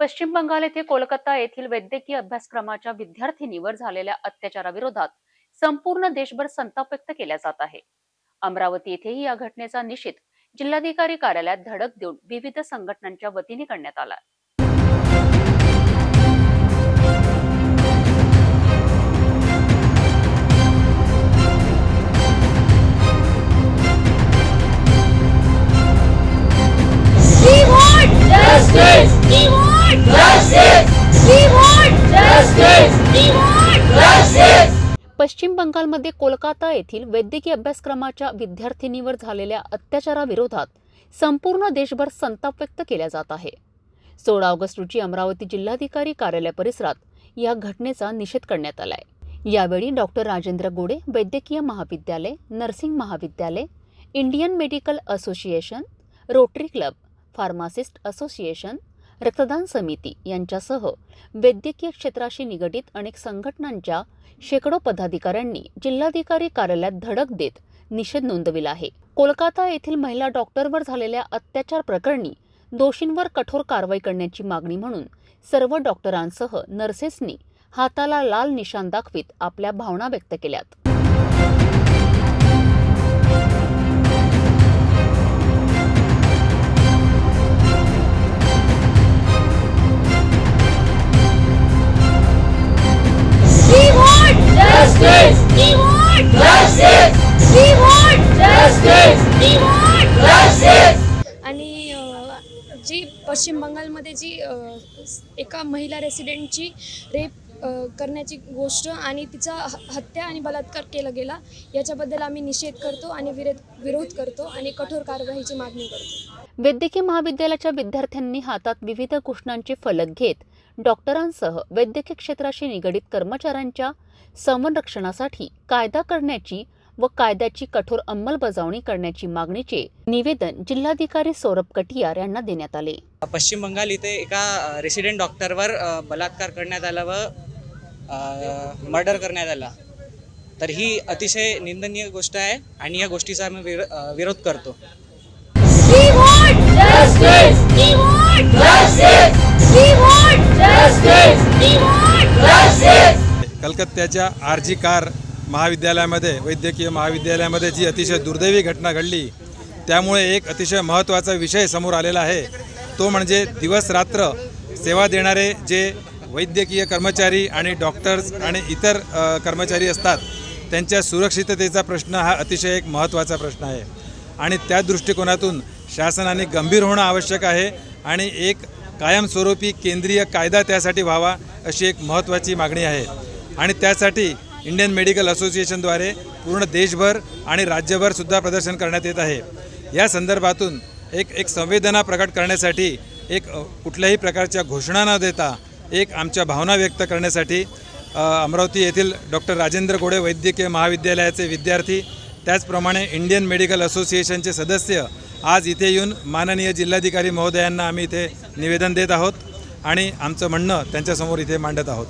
पश्चिम बंगाल येथे कोलकाता येथील वैद्यकीय अभ्यासक्रमाच्या विद्यार्थिनीवर झालेल्या अत्याचाराविरोधात संपूर्ण देशभर संताप व्यक्त केला जात आहे. अमरावती येथेही या घटनेचा निषेध जिल्हाधिकारी कार्यालयात धडक देऊन विविध संघटनांच्या वतीने करण्यात आला. पश्चिम बंगालमध्ये कोलकाता येथील वैद्यकीय अभ्यासक्रमाच्या विद्यार्थिनीवर झालेल्या अत्याचाराविरोधात संपूर्ण देशभर संताप व्यक्त केला जात आहे. सोळा ऑगस्ट रोजी अमरावती जिल्हाधिकारी कार्यालय परिसरात या घटनेचा निषेध करण्यात आलाय. यावेळी डॉक्टर राजेंद्र गोडे वैद्यकीय महाविद्यालय नर्सिंग महाविद्यालय Indian medical association Rotary club pharmacist association रक्तदान समिती यांच्यासह वैद्यकीय क्षेत्राशी निगडीत अनेक संघटनांच्या शेकडो पदाधिकाऱ्यांनी जिल्हाधिकारी कार्यालयात धडक देत निषेध नोंदविला आहे. कोलकाता येथील महिला डॉक्टरवर झालेल्या अत्याचार प्रकरणी दोषींवर कठोर कारवाई करण्याची मागणी म्हणून सर्व डॉक्टरांसह नर्सेसनी हाताला लाल निशाण दाखवित आपल्या भावना व्यक्त केल्यात. Justice. We want justice. We want justice. We want justice. आणि जी पश्चिम बंगालमध्ये जी एका महिला रेसिडेंटची रेप करण्याची गोष्ट आणि तिचा ह- हत्या आणि बलात्कार केला गेला याच्याबद्दल आम्ही निषेध करतो आणि विरोध विरोध करतो आणि कठोर कारवाईची मागणी करतो. वैद्यकीय महाविद्यालयाच्या विद्यार्थ्यांनी हातात विविध घोषणांचे फलक घेत डॉक्टरांसह वैद्यकीय क्षेत्राशी निगडित कर्मचाऱ्यांच्या संरक्षणासाठी कायदा करण्याची व कायद्याची कठोर अंमलबजावणी करण्याची मागणीचे निवेदन जिल्हाधिकारी सौरभ कटियार यांना देण्यात आले. पश्चिम बंगाल इथे एका रेसिडेंट डॉक्टरवर बलात्कार करण्यात आला व मर्डर करण्यात आला. तर ही अतिशय निंदनीय गोष्ट आहे आणि या गोष्टीचा आम्ही विरो विरोध करतो. कलकत्त्याच्या आर जी कार महाविद्यालयामध्ये वैद्यकीय महाविद्यालयामध्ये जी अतिशय दुर्दैवी घटना घडली त्यामुळे एक अतिशय महत्त्वाचा विषय समोर आलेला आहे. तो म्हणजे दिवस रात्र सेवा देणारे जे वैद्यकीय कर्मचारी आणि डॉक्टर्स आणि इतर कर्मचारी असतात त्यांच्या सुरक्षिततेचा प्रश्न हा अतिशय एक महत्त्वाचा प्रश्न आहे. आणि त्या दृष्टिकोनातून शासनाने गंभीर होणं आवश्यक आहे आणि एक कायमस्वरूपी केंद्रीय कायदा त्यासाठी व्हावा अशी एक महत्त्वाची मागणी आहे. आणि त्यासाठी इंडियन मेडिकल असोसिएशनद्वारे पूर्ण देशभर आणि राज्यभरसुद्धा प्रदर्शन करण्यात येत आहे. या संदर्भातून एक एक संवेदना प्रकट करण्यासाठी एक कुठल्याही प्रकारच्या घोषणा न देता एक आमच्या भावना व्यक्त करण्यासाठी अमरावती येथील डॉक्टर राजेंद्र गोडे वैद्यकीय महाविद्यालयाचे विद्यार्थी त्याचप्रमाणे इंडियन मेडिकल असोसिएशनचे सदस्य आज इथे येऊन माननीय जिल्हाधिकारी महोदयांना आम्ही इथे निवेदन देत आहोत आणि आमचं म्हणणं त्यांच्यासमोर इथे मांडत आहोत.